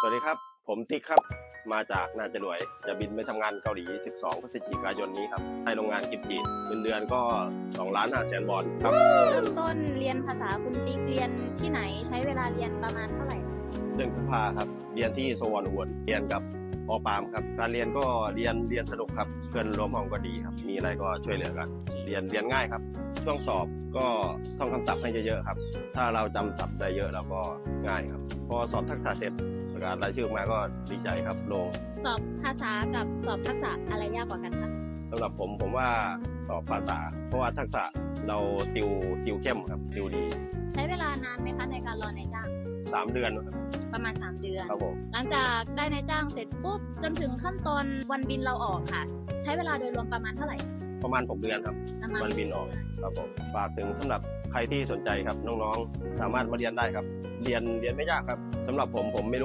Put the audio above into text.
สวัสดีครับ ผมติ๊กครับ มาจากนาจะรวย จะบินไปทำงานเกาหลี 12 พฤศจิกายนนี้ครับในโรงงานกิมจิเงินเดือนก็2ล้าน5แสนวอนครับเริ่มต้นเรียนภาษาคุณติ๊กเรียนที่ไหนใช้เวลาเรียนประมาณเท่าไหร่คะเดือนกุมภาครับ เรียนที่โซวอนอุบลเรียนกับออปามครับ การเรียนก็เรียนเรียนสนุกครับ เพื่อนร่วมห้องก็ดีครับ มีอะไรก็ช่วยเหลือกัน เรียนเรียนง่ายครับ ช่วงสอบก็ท่องคำศัพท์ให้เยอะๆครับ ถ้าเราจำศัพท์ได้เยอะเราก็ง่ายครับ พอสอบทักษะเสร็จ ประกาศรายชื่อออกมาก็ดีใจครับโล่งสอบภาษากับสอบทักษะอะไรยากกว่ากันคะสำหรับผมผมว่าสอบภาษา เพราะว่าทักษะเราติวติวเข้มครับติวดี ใช้เวลานานไหมคะในการรอนายจ้างสามเดือนครับประมาณ 3 เดือนครับผมหลังจากได้นายจ้างเสร็จปุ๊บจนถึงขั้นตอนวันบินเราออกค่ะ ใช้เวลาโดยรวมประมาณเท่าไหร่ ประมาณ 6 เดือนครับประมาณวันบินออกครับผมฝากถึงสำหรับใครที่สนใจครับน้องๆ สามารถมาเรียนได้ครับ เรียนเรียนไม่ยากครับสำหรับผมผมไม่รู้